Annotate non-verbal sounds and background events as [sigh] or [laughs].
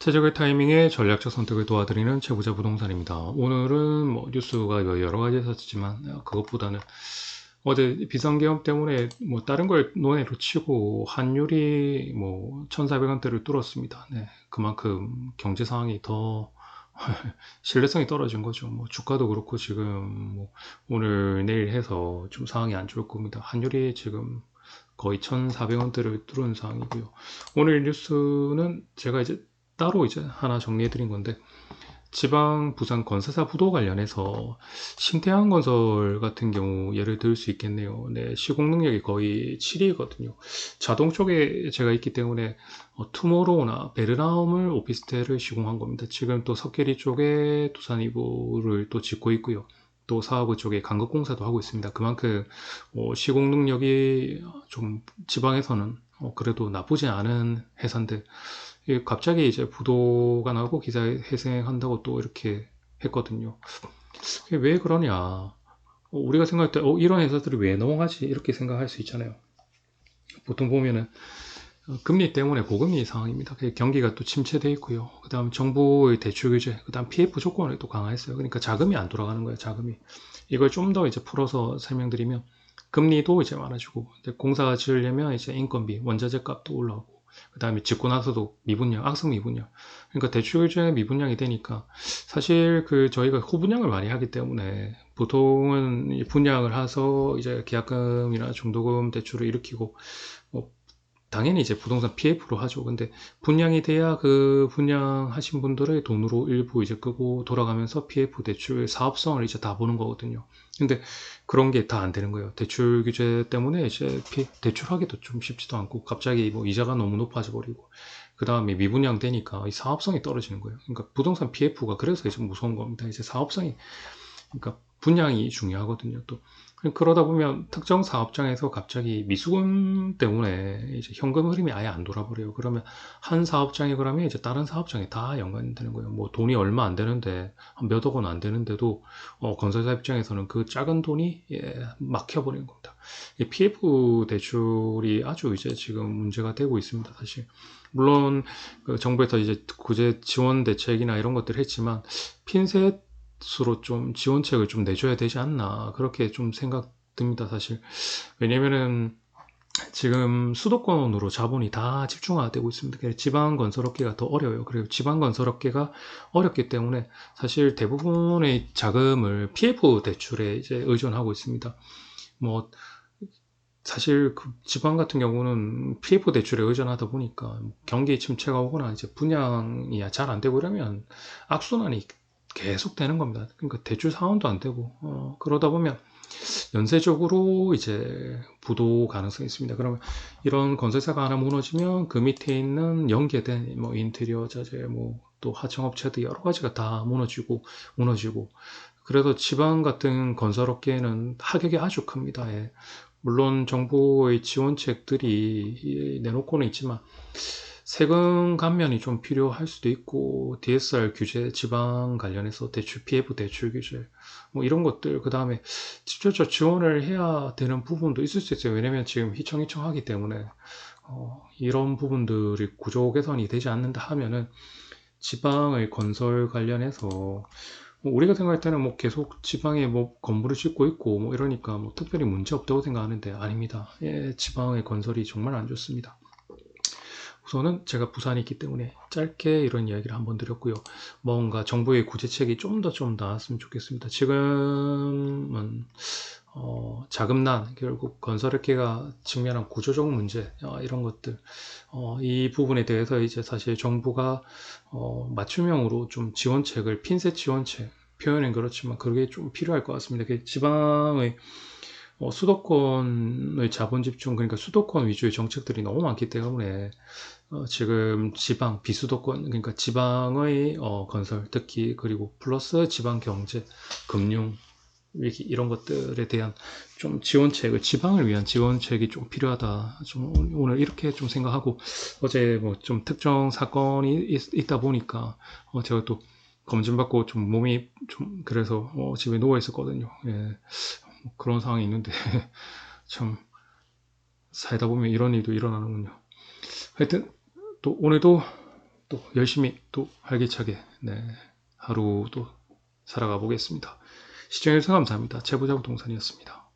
최적의 타이밍에 전략적 선택을 도와드리는 최부자 부동산입니다. 오늘은 뭐 뉴스가 여러 가지 있었지만 그것보다는 어제 비상계엄 때문에 뭐 다른 걸 논외로 치고 환율이 뭐 1,400원대를 뚫었습니다. 네, 그만큼 경제 상황이 더 [laughs] 신뢰성이 떨어진 거죠. 뭐 주가도 그렇고 지금 뭐 오늘 내일 해서 좀 상황이 안 좋을 겁니다. 환율이 지금 거의 1,400원대를 뚫은 상황이고요. 오늘 뉴스는 제가 이제 따로 이제 하나 정리해 드린 건데 지방 부산 건설사 부도 관련해서 신태한 건설 같은 경우 예를 들 수 있겠네요. 네, 시공 능력이 거의 7위거든요. 자동 쪽에 제가 있기 때문에 어, 투모로우나 베르나움을 오피스텔을 시공한 겁니다. 지금 또 석계리 쪽에 두산 이부를 또 짓고 있고요. 또 사업부 쪽에 강극공사도 하고 있습니다. 그만큼 어, 시공 능력이 좀 지방에서는 어, 그래도 나쁘지 않은 회사인데 갑자기 이제 부도가 나고 기사 회생한다고 또 이렇게 했거든요. 왜 그러냐? 어, 우리가 생각할 때 어, 이런 회사들이 왜 넘어가지? 이렇게 생각할 수 있잖아요. 보통 보면은 어, 금리 때문에 고금리 상황입니다. 경기가 또 침체돼 있고요. 그 다음 정부의 대출 규제, 그 다음 PF 조건을 또 강화했어요. 그러니까 자금이 안 돌아가는 거예요, 자금이. 이걸 좀 더 이제 풀어서 설명드리면 금리도 이제 많아지고 공사가 지으려면 이제 인건비, 원자재 값도 올라오고 그 다음에 짓고 나서도 미분양, 악성 미분양. 그러니까 대출제 미분양이 되니까 사실 그 저희가 후분양을 많이 하기 때문에 보통은 분양을 해서 이제 계약금이나 중도금 대출을 일으키고 뭐 당연히 이제 부동산 PF로 하죠. 근데 분양이 돼야 그 분양하신 분들의 돈으로 일부 이제 끄고 돌아가면서 PF 대출 사업성을 이제 다 보는 거거든요. 근데 그런 게 다 안 되는 거예요. 대출 규제 때문에 이제 대출하기도 좀 쉽지도 않고 갑자기 뭐 이자가 너무 높아져 버리고 그 다음에 미분양 되니까 이 사업성이 떨어지는 거예요. 그러니까 부동산 PF가 그래서 이제 무서운 겁니다. 이제 사업성이 그러니까 분양이 중요하거든요. 또 그러다 보면 특정 사업장에서 갑자기 미수금 때문에 이제 현금 흐름이 아예 안 돌아버려요. 그러면 한 사업장이 그러면 이제 다른 사업장에 다 연관이 되는 거예요. 뭐 돈이 얼마 안 되는데 몇억 원 안 되는데도 어, 건설사 입장에서는 그 작은 돈이 예, 막혀버리는 겁니다. PF 대출이 아주 이제 지금 문제가 되고 있습니다. 사실 물론 그 정부에서 이제 구제 지원 대책이나 이런 것들을 했지만 핀셋 수로 좀 지원책을 좀 내줘야 되지 않나 그렇게 좀 생각됩니다 사실 왜냐면은 지금 수도권으로 자본이 다 집중화되고 있습니다. 지방 건설업계가 더 어려워요. 그리고 지방 건설업계가 어렵기 때문에 사실 대부분의 자금을 PF 대출에 이제 의존하고 있습니다. 뭐 사실 그 지방 같은 경우는 PF 대출에 의존하다 보니까 경기 침체가 오거나 이제 분양이 잘 안 되고 이러면 악순환이 계속 되는 겁니다. 그러니까 대출 상환도 안 되고 어, 그러다 보면 연쇄적으로 이제 부도 가능성이 있습니다. 그러면 이런 건설사가 하나 무너지면 그 밑에 있는 연계된 뭐 인테리어 자재 뭐 또 하청업체들 여러 가지가 다 무너지고 무너지고 그래서 지방 같은 건설업계는 하격이 아주 큽니다. 예. 물론 정부의 지원책들이 내놓고는 있지만 세금 감면이 좀 필요할 수도 있고 DSR 규제 지방 관련해서 대출 PF 대출 규제 뭐 이런 것들 그 다음에 직접적 지원을 해야 되는 부분도 있을 수 있어요 왜냐면 지금 휘청휘청하기 때문에 어, 이런 부분들이 구조 개선이 되지 않는다 하면은 지방의 건설 관련해서 뭐 우리가 생각할 때는 뭐 계속 지방에 뭐 건물을 짓고 있고 뭐 이러니까 뭐 특별히 문제 없다고 생각하는데 아닙니다. 예, 지방의 건설이 정말 안 좋습니다. 우선은 제가 부산에 있기 때문에 짧게 이런 이야기를 한번 드렸고요. 뭔가 정부의 구제책이 좀 더 좀 나왔으면 좋겠습니다. 지금은 어, 자금난 결국 건설업계가 직면한 구조적 문제 어, 이런 것들 어, 이 부분에 대해서 이제 사실 정부가 어, 맞춤형으로 좀 지원책을 핀셋 지원책 표현은 그렇지만 그게 좀 필요할 것 같습니다. 지방의 어, 수도권의 자본 집중 그러니까 수도권 위주의 정책들이 너무 많기 때문에 어, 지금 지방 비수도권 그러니까 지방의 어, 건설 특히 그리고 플러스 지방 경제 금융 위기 이런 것들에 대한 좀 지원책을 지방을 위한 지원책이 좀 필요하다 좀 오늘 이렇게 좀 생각하고 어제 뭐 좀 특정 사건이 있, 다 보니까 어, 제가 또 검진 받고 좀 몸이 좀 그래서 어, 집에 누워 있었거든요 예. 뭐 그런 상황이 있는데 [laughs] 참 살다 보면 이런 일도 일어나는군요. 하여튼 또 오늘도 또 열심히 또 활기차게 네, 하루 또 살아가 보겠습니다. 시청해주셔서 감사합니다. 제보자 부동산이었습니다.